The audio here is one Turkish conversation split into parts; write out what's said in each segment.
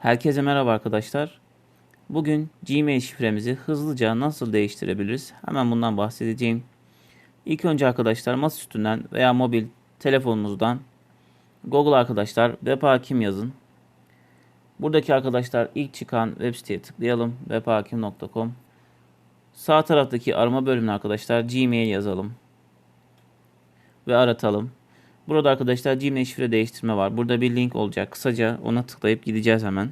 Herkese merhaba arkadaşlar. Bugün Gmail şifremizi hızlıca nasıl değiştirebiliriz? Hemen bundan bahsedeceğim. İlk önce arkadaşlar masaüstünden veya mobil telefonunuzdan Google arkadaşlar web hakim yazın. Buradaki arkadaşlar ilk çıkan web siteye tıklayalım. webhakim.com Sağ taraftaki arama bölümüne arkadaşlar Gmail yazalım. Ve aratalım. Burada arkadaşlar Gmail şifre değiştirme var. Burada bir link olacak. Kısaca ona tıklayıp gideceğiz hemen.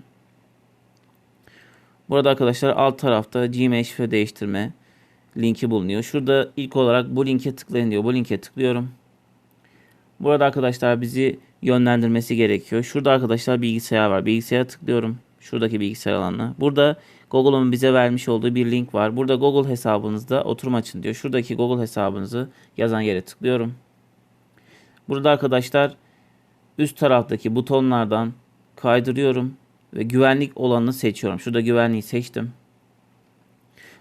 Burada arkadaşlar alt tarafta Gmail şifre değiştirme linki bulunuyor. Şurada ilk olarak bu linke tıklayın diyor. Bu linke tıklıyorum. Burada arkadaşlar bizi yönlendirmesi gerekiyor. Şurada arkadaşlar bilgisayar var. Bilgisayara tıklıyorum. Şuradaki bilgisayar alanına. Burada Google'un bize vermiş olduğu bir link var. Burada Google hesabınızda oturum açın diyor. Şuradaki Google hesabınızı yazan yere tıklıyorum. Burada arkadaşlar üst taraftaki butonlardan kaydırıyorum ve güvenlik olanını seçiyorum. Şurada güvenliği seçtim.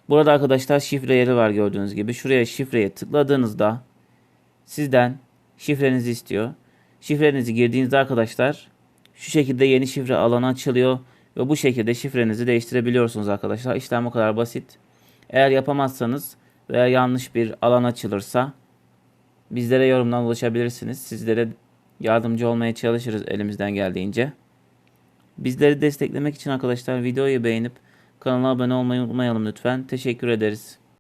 Burada arkadaşlar şifre yeri var gördüğünüz gibi. Şuraya şifreye tıkladığınızda sizden şifrenizi istiyor. Şifrenizi girdiğinizde arkadaşlar şu şekilde yeni şifre alanı açılıyor ve bu şekilde şifrenizi değiştirebiliyorsunuz arkadaşlar. İşlem o kadar basit. Eğer yapamazsanız veya yanlış bir alan açılırsa bizlere yorumdan ulaşabilirsiniz. Sizlere yardımcı olmaya çalışırız elimizden geldiğince. Bizleri desteklemek için arkadaşlar videoyu beğenip kanala abone olmayı unutmayalım lütfen. Teşekkür ederiz.